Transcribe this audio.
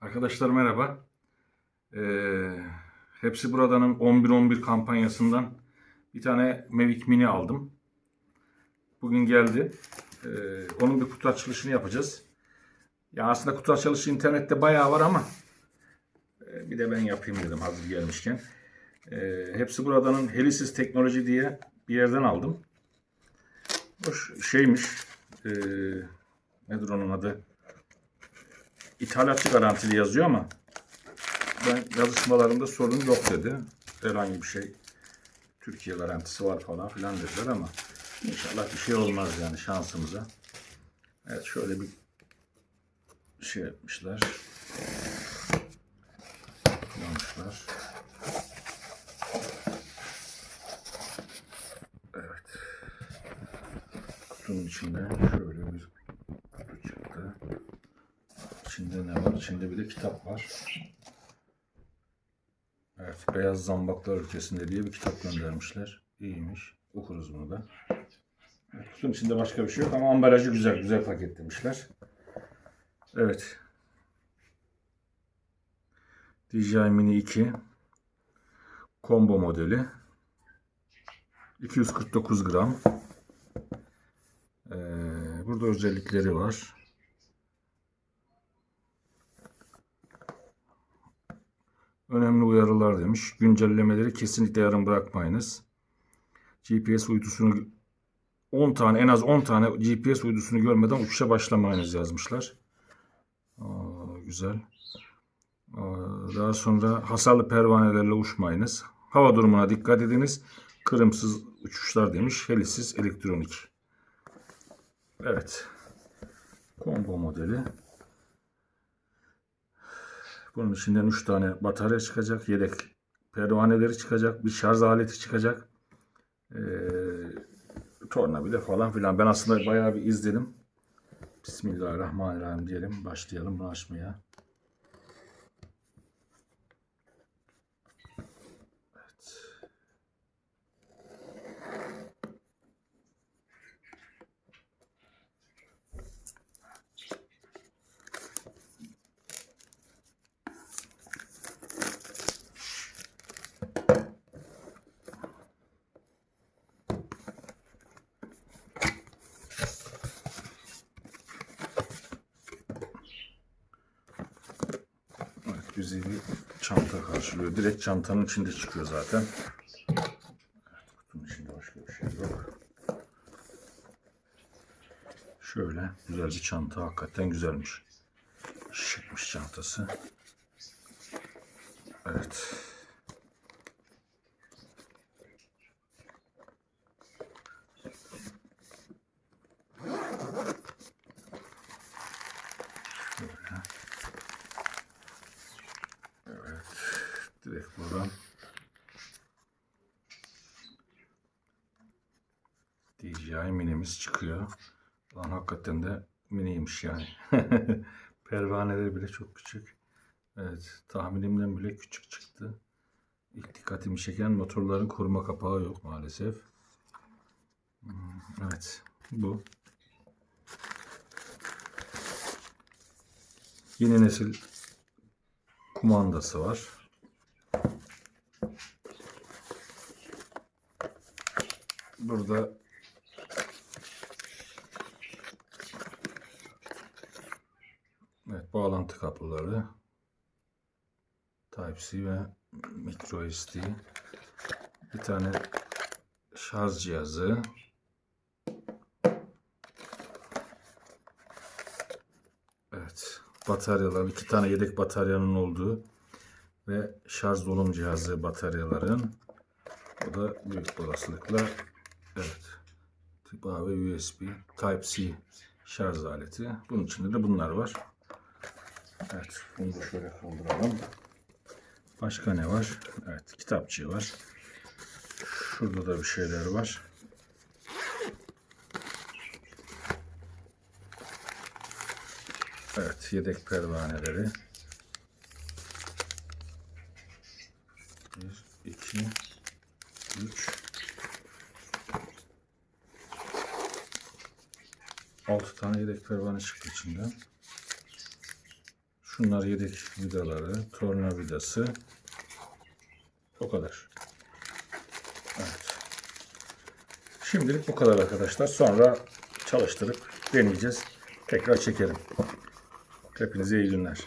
Arkadaşlar merhaba. Ee, hepsi buradanın 11-11 kampanyasından bir tane Mavic Mini aldım. Bugün geldi. Ee, onun bir kutu açılışını yapacağız. Ya aslında kutu açılışı internette bayağı var ama e, bir de ben yapayım dedim hazır gelmişken. Ee, hepsi buradanın Helisis Teknoloji diye bir yerden aldım. Bu şeymiş. E, nedir onun adı? İthalatçı garantili yazıyor ama ben yazışmalarında sorun yok dedi. Herhangi bir şey Türkiye garantisi var falan filan dediler ama inşallah bir şey olmaz yani şansımıza. Evet şöyle bir şey yapmışlar. Yapmışlar. Evet. Kutunun içinde şöyle bir. İçinde ne var? İçinde bir de kitap var. Evet, Beyaz Zambaklar Ülkesinde diye bir kitap göndermişler. İyiymiş. Okuruz bunu da. Evet, kutunun içinde başka bir şey yok ama ambalajı güzel, güzel paketlemişler. Evet. DJI Mini 2 Combo modeli 249 gram Ee, burada özellikleri var. Önemli uyarılar demiş. Güncellemeleri kesinlikle yarım bırakmayınız. GPS uydusunu 10 tane en az 10 tane GPS uydusunu görmeden uçuşa başlamayınız yazmışlar. Aa, güzel. Aa, daha sonra hasarlı pervanelerle uçmayınız. Hava durumuna dikkat ediniz. Kırımsız uçuşlar demiş. Helisiz elektronik. Evet. Combo modeli. Bunun içinden 3 tane batarya çıkacak. Yedek pervaneleri çıkacak. Bir şarj aleti çıkacak. Ee, tornavida falan filan. Ben aslında bayağı bir izledim. Bismillahirrahmanirrahim diyelim. Başlayalım bunu açmaya. 450 çanta karşılıyor. Direkt çantanın içinde çıkıyor zaten. Evet, kutunun içinde başka bir şey yok. Şöyle güzel bir çanta. Hakikaten güzelmiş. Şıkmış çantası. Evet. Direkt buradan DJI minimiz çıkıyor. Lan hakikaten de miniymiş yani. Pervaneleri bile çok küçük. Evet. Tahminimden bile küçük çıktı. İlk dikkatimi çeken motorların koruma kapağı yok maalesef. Hmm, Evet. Bu. Yeni nesil kumandası var. Burada. Evet, bağlantı kabloları Type-C ve micro SD bir tane şarj cihazı. Evet, bataryalar iki tane yedek bataryanın olduğu ve şarj dolum cihazı bataryaların. O da büyük olasılıkla evet tip A ve USB Type-C şarj aleti. Bunun içinde de bunlar var. Evet bunu da şöyle kaldıralım. Başka ne var? Evet kitapçığı var. Şurada da bir şeyler var. Evet yedek pervaneleri. Bir, iki, 6 tane yedek pervane çıktı içinden. Şunlar yedek vidaları, torna vidası. O kadar. Evet. Şimdilik bu kadar arkadaşlar. Sonra çalıştırıp deneyeceğiz. Tekrar çekerim. Hepinize iyi günler.